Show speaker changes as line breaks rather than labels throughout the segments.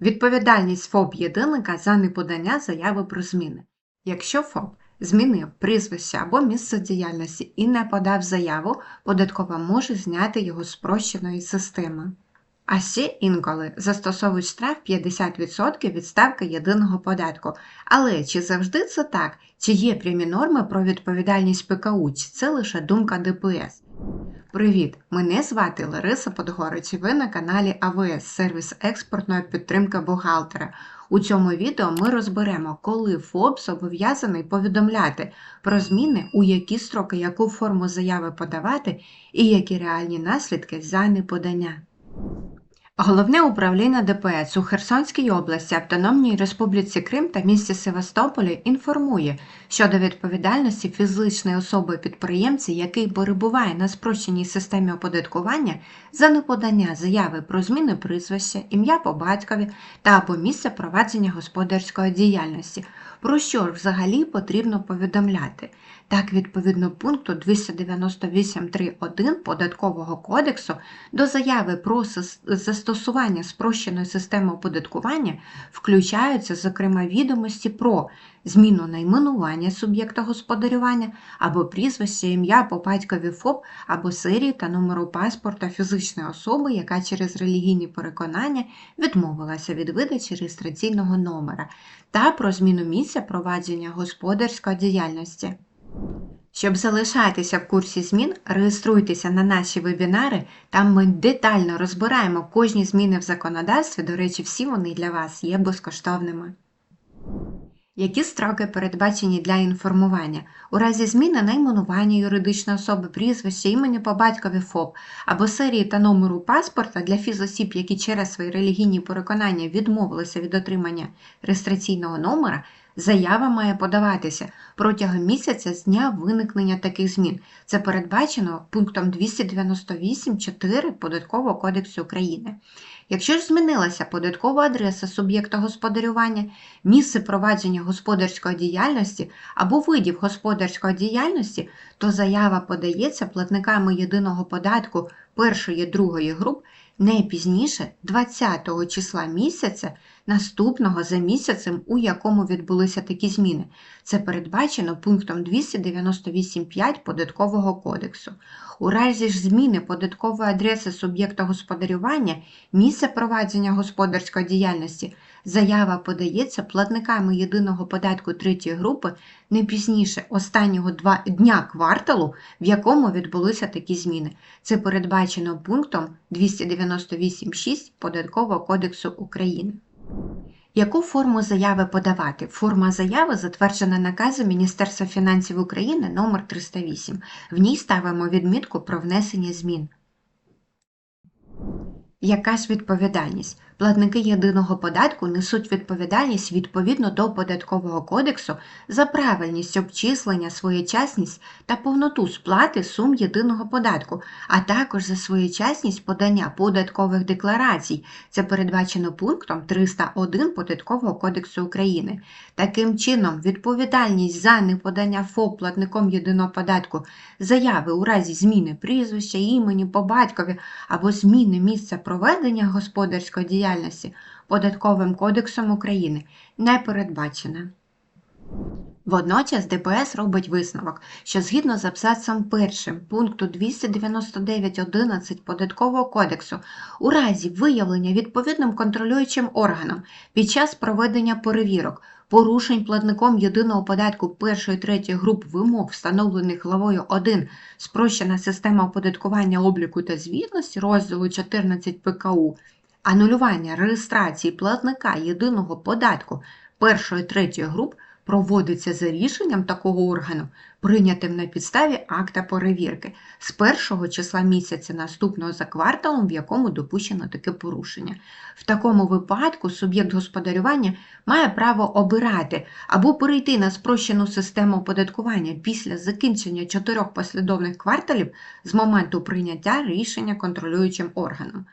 Відповідальність ФОП єдинника за неподання заяви про зміни. Якщо ФОП змінив прізвище або місце діяльності і не подав заяву, податкова може зняти його з спрощеної системи. А ще інколи застосовують штраф 50% від ставки єдиного податку. Але чи завжди це так? Чи є прямі норми про відповідальність ПКУ, чи це лише думка ДПС? Привіт! Мене звати Лариса Подгорець ви на каналі АВС сервіс експортної підтримки бухгалтера. У цьому відео ми розберемо, коли ФОП зобов'язаний повідомляти про зміни, у які строки яку форму заяви подавати і які реальні наслідки за неподання. Головне управління ДПС у Херсонській області, Автономній Республіці Крим та місті Севастополі інформує щодо відповідальності фізичної особи підприємця, який перебуває на спрощеній системі оподаткування за неподання заяви про зміни прізвища, ім'я по батькові та або місце провадження господарської діяльності, про що взагалі потрібно повідомляти. Так, відповідно пункту 298.3.1 Податкового кодексу до заяви про застосування спрощеної системи оподаткування включаються, зокрема, відомості про зміну найменування суб'єкта господарювання або прізвище, ім'я по батькові ФОП або серії та номеру паспорта фізичної особи, яка через релігійні переконання відмовилася від видачі реєстраційного номера, та про зміну місця провадження господарської діяльності. Щоб залишатися в курсі змін, реєструйтеся на наші вебінари, там ми детально розбираємо кожні зміни в законодавстві, до речі, всі вони для вас є безкоштовними. Які строки передбачені для інформування? У разі зміни найменування юридичної особи, прізвища, імені по батькові ФОП або серії та номеру паспорта для фізосіб, які через свої релігійні переконання відмовилися від отримання реєстраційного номера, Заява має подаватися протягом місяця з дня виникнення таких змін. Це передбачено пунктом 298.4 Податкового кодексу України. Якщо ж змінилася податкова адреса суб'єкта господарювання, місце провадження господарської діяльності або видів господарської діяльності, то заява подається платниками єдиного податку першої другої груп не пізніше 20 числа місяця, наступного за місяцем, у якому відбулися такі зміни. Це передбачено пунктом 298.5 Податкового кодексу. У разі ж зміни податкової адреси суб'єкта господарювання, місце провадження господарської діяльності, заява подається платниками єдиного податку третьої групи не пізніше останнього два дня кварталу, в якому відбулися такі зміни. Це передбачено пунктом 298.6 Податкового кодексу України. Яку форму заяви подавати? Форма заяви затверджена наказом Міністерства фінансів України номер 308 В ній ставимо відмітку про внесення змін. Яка ж відповідальність? Платники єдиного податку несуть відповідальність відповідно до Податкового кодексу за правильність обчислення, своєчасність та повноту сплати сум єдиного податку, а також за своєчасність подання податкових декларацій. Це передбачено пунктом 301 Податкового кодексу України. Таким чином, відповідальність за неподання ФОП платником єдиного податку заяви у разі зміни прізвища, імені по батькові або зміни місця проведення господарської діяльності діяльності Податковим кодексом України не передбачена. Водночас ДПС робить висновок, що згідно з абзацом 1 пункту 299.11 Податкового кодексу, у разі виявлення відповідним контролюючим органом під час проведення перевірок, порушень платником єдиного податку першої третьої груп вимог, встановлених главою 1 спрощена система оподаткування обліку та звітності розділу 14 ПКУ, Анулювання реєстрації платника єдиного податку першої третьої груп проводиться за рішенням такого органу, прийнятим на підставі акта перевірки з першого числа місяця наступного за кварталом, в якому допущено таке порушення. В такому випадку суб'єкт господарювання має право обирати або перейти на спрощену систему оподаткування після закінчення чотирьох послідовних кварталів з моменту прийняття рішення контролюючим органом.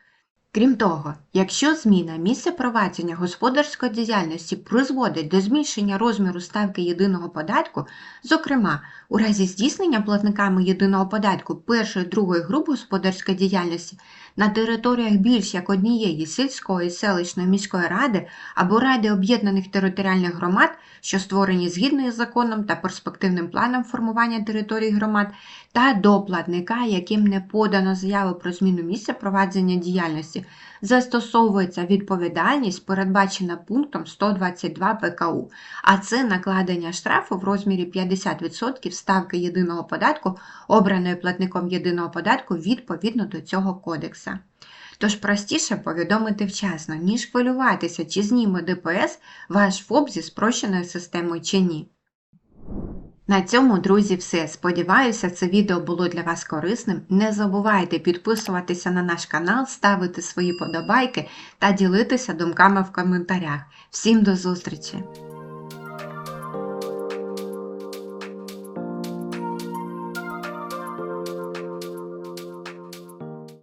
Крім того, якщо зміна місця провадження господарської діяльності призводить до збільшення розміру ставки єдиного податку, зокрема, у разі здійснення платниками єдиного податку першої другої груп господарської діяльності на територіях більш як однієї сільської, селищної міської ради або ради об'єднаних територіальних громад, що створені згідно із законом та перспективним планом формування територій громад, та до платника, яким не подано заяву про зміну місця провадження діяльності, застосовується відповідальність, передбачена пунктом 122 ПКУ, а це накладення штрафу в розмірі 50% ставки єдиного податку, обраної платником єдиного податку відповідно до цього кодекса. Тож простіше повідомити вчасно, ніж хвилюватися, чи зніме ДПС ваш ФОП зі спрощеною системою чи ні. На цьому, друзі, все. Сподіваюся, це відео було для вас корисним. Не забувайте підписуватися на наш канал, ставити свої подобайки та ділитися думками в коментарях. Всім до зустрічі!